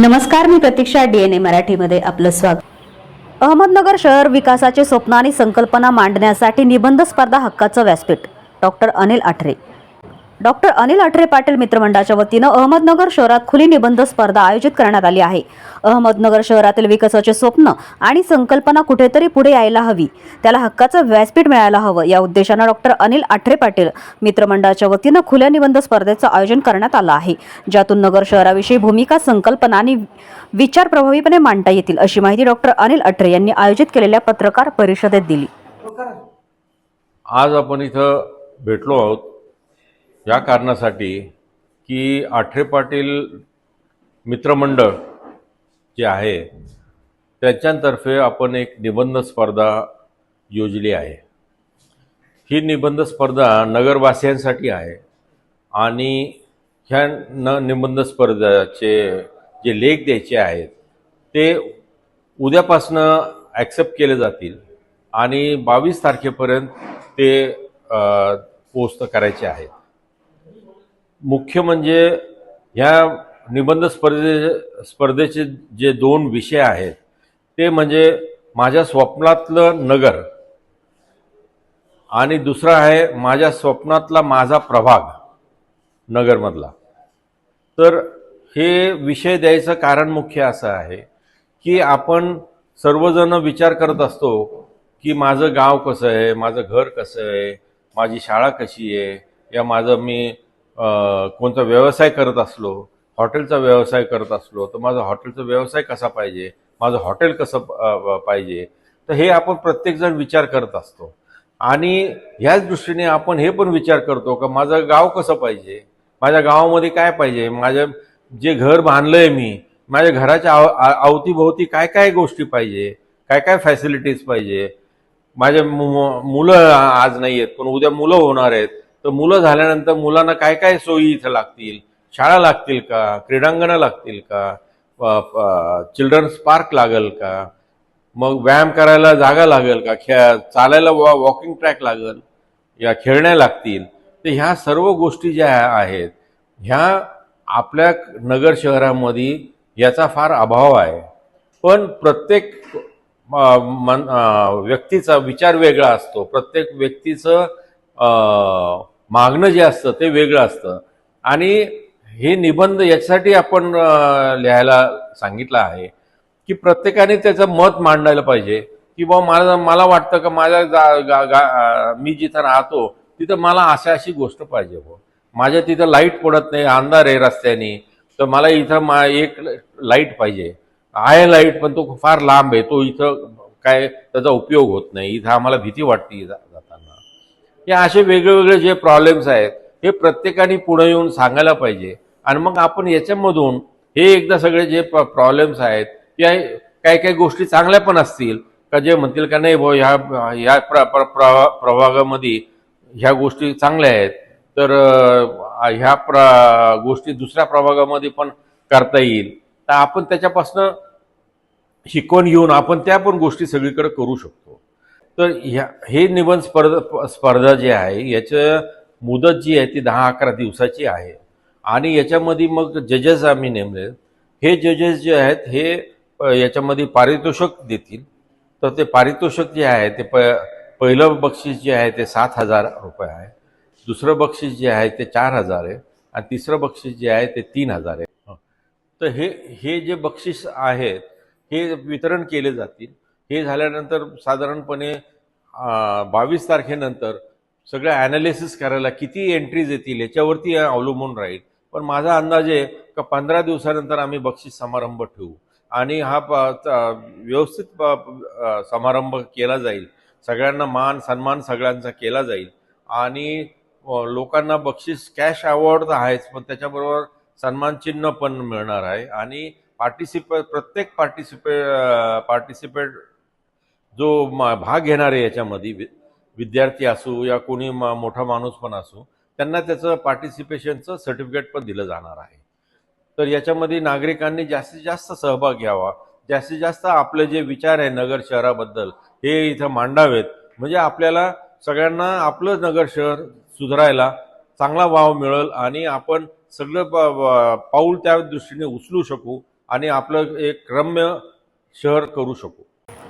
नमस्कार मी प्रतीक्षा डीएनए मराठीमध्ये आपलं स्वागत. अहमदनगर शहर विकासाचे स्वप्न आणि संकल्पना मांडण्यासाठी निबंध स्पर्धा हक्काचं व्यासपीठ. डॉक्टर अनिल आठरे. डॉक्टर अनिल अठरे पाटील मित्रमंडळाच्या वतीनं अहमदनगर शहरात खुली निबंध स्पर्धा आयोजित करण्यात आली आहे. अहमदनगर शहरातील विकासाचे स्वप्न आणि संकल्पना कुठेतरी पुढे यायला हवी. त्याला हक्काचं व्यासपीठ मिळायला हवं. या उद्देशानं डॉक्टर अनिल आठरे पाटील मित्रमंडळाच्या वतीनं खुल्या निबंध स्पर्धेचं आयोजन करण्यात आलं आहे. ज्यातून नगर शहराविषयी भूमिका संकल्पना आणि विचार प्रभावीपणे मांडता येतील अशी माहिती डॉक्टर अनिल अठरे यांनी आयोजित केलेल्या पत्रकार परिषदेत दिली. आज आपण इथं भेटलो आहोत. या कारणासाठी की आठरे पाटील मित्रमंडळ जे आहे त्यांच्यातर्फे आपण एक निबंध स्पर्धा योजली आहे. ही निबंध स्पर्धा नगरवासियांसाठी आहे आणि ह्या न निबंध स्पर्धाचे जे लेख द्यायचे आहेत ते उद्यापासनं ॲक्सेप्ट केले जातील आणि बावीस तारखेपर्यंत ते पोस्ट करायचे आहेत. मुख्य म्हणजे ह्या निबंध स्पर्धे स्पर्धेचे जे दोन विषय आहेत ते म्हणजे माझ्या स्वप्नातलं नगर आणि दुसरा आहे माझ्या स्वप्नातला माझा प्रभाग नगरमधला. तर हे विषय द्यायचं कारण मुख्य असं आहे की आपण सर्वजण विचार करत असतो की माझं गाव कसं आहे माझं घर कसं आहे माझी शाळा कशी आहे या माझं मी कोणता व्यवसाय करत असलो हॉटेलचा व्यवसाय करत असलो तर माझा हॉटेलचा व्यवसाय कसा पाहिजे? माझं हॉटेल कसं पाहिजे? तर हे आपण प्रत्येकजण विचार करत असतो. आणि ह्याच दृष्टीने आपण हे पण विचार करतो का माझं गाव कसं पाहिजे? माझ्या गावामध्ये काय पाहिजे? माझ्या जे घर बांधलंय मी माझ्या घराच्या आव अवतीभोवती काय काय गोष्टी पाहिजे? काय काय फॅसिलिटीज पाहिजे? माझे मु- मुलं आज नाही आहेत पण उद्या मुलं होणार आहेत. तर मुलं झाल्यानंतर मुलांना काय काय सोयी इथं लागतील? शाळा लागतील का? क्रीडांगणं लागतील का? चिल्ड्रन्स पार्क लागेल का? मग व्यायाम करायला जागा लागेल का? खेळ चालायला वा वॉकिंग ट्रॅक लागेल? या खेळण्या लागतील. तर ह्या सर्व गोष्टी ज्या आहेत ह्या आपल्या नगर शहरामध्ये याचा फार अभाव आहे. पण प्रत्येक मन व्यक्तीचा विचार वेगळा असतो. प्रत्येक व्यक्तीचं मागणं जे असतं ते वेगळं असतं. आणि हे निबंध याच्यासाठी आपण लिहायला सांगितलं आहे की प्रत्येकाने त्याचं मत मांडायला पाहिजे. की बाबा मला मला वाटतं का माझ्या गा गा- गा- मी जिथं राहतो तिथं मला अशा अशी गोष्ट पाहिजे हो. माझ्या तिथं लाइट पडत नाही अंधार आहे रस्त्याने तर मला इथं मा एक लाइट पाहिजे. आहे लाइट पण तो फार लांब आहे तो इथं काय त्याचा उपयोग होत नाही. इथं आम्हाला भीती वाटते. हे असे वेगळेवेगळे जे प्रॉब्लेम्स आहेत हे प्रत्येकाने पुढे येऊन सांगायला पाहिजे. आणि मग आपण याच्यामधून हे एकदा सगळे जे प्रॉब्लेम्स आहेत या काही काही गोष्टी चांगल्या पण असतील का जे म्हणतील का नाही भाऊ ह्या ह्या प्र प्र- प्रभागामध्ये ह्या गोष्टी चांगल्या आहेत तर ह्या प्र गोष्टी दुसऱ्या प्रभागामध्ये पण करता येईल. तर आपण त्याच्यापासनं शिकवण घेऊन आपण त्या पण गोष्टी सगळीकडे करू शकतो. तर ह्या हे निबंध स्पर्धा स्पर्धा जी आहे याचं मुदत जी आहे ती दहा अकरा दिवसाची आहे. आणि याच्यामध्ये मग जजेस आम्ही नेमले. हे जजेस जे आहेत हे याच्यामध्ये पारितोषिक देतील. तर ते पारितोषिक जे आहे ते प पहिलं बक्षीस जे आहे ते सात हजार रुपये आहे. दुसरं बक्षीस जे आहे ते चार हजार आहे. आणि तिसरं बक्षीस जे आहे ते तीन हजार आहे. तर हे हे जे बक्षीस आहेत हे वितरण केले जातील. हे झाल्यानंतर साधारणपणे बावीस तारखेनंतर सगळं ॲनालिसिस करायला किती एंट्रीज येतील याच्यावरती अवलंबून राहील. पण माझा अंदाज आहे का पंधरा दिवसानंतर आम्ही बक्षीस समारंभ ठेवू. आणि हा प च- व्यवस्थित प- समारंभ केला जाईल. सगळ्यांना मान सन्मान सगळ्यांचा केला जाईल. आणि लोकांना बक्षीस कॅश अवॉर्ड तर आहेच पण त्याच्याबरोबर सन्मान चिन्ह पण मिळणार आहे. आणि पार्टिसिपे प्रत्येक पार्टिसिपे पार्टिसिपेट जो मा भाग घेणार आहे याच्यामध्ये वि- विद्यार्थी असू या कोणी मा मोठा माणूस पण असू त्यांना त्याचं पार्टिसिपेशनचं सर्टिफिकेट पण दिलं जाणार आहे. तर याच्यामध्ये नागरिकांनी जास्तीत जास्त सहभाग घ्यावा. जास्तीत जास्त आपले जे विचार आहे नगर शहराबद्दल हे इथं मांडावेत. म्हणजे आपल्याला सगळ्यांना आपलं नगर शहर सुधारायला चांगला वाव मिळेल आणि आपण सगळं प- पाऊल त्या दृष्टीने उचलू शकू आणि आपलं एक रम्य शहर करू शकू.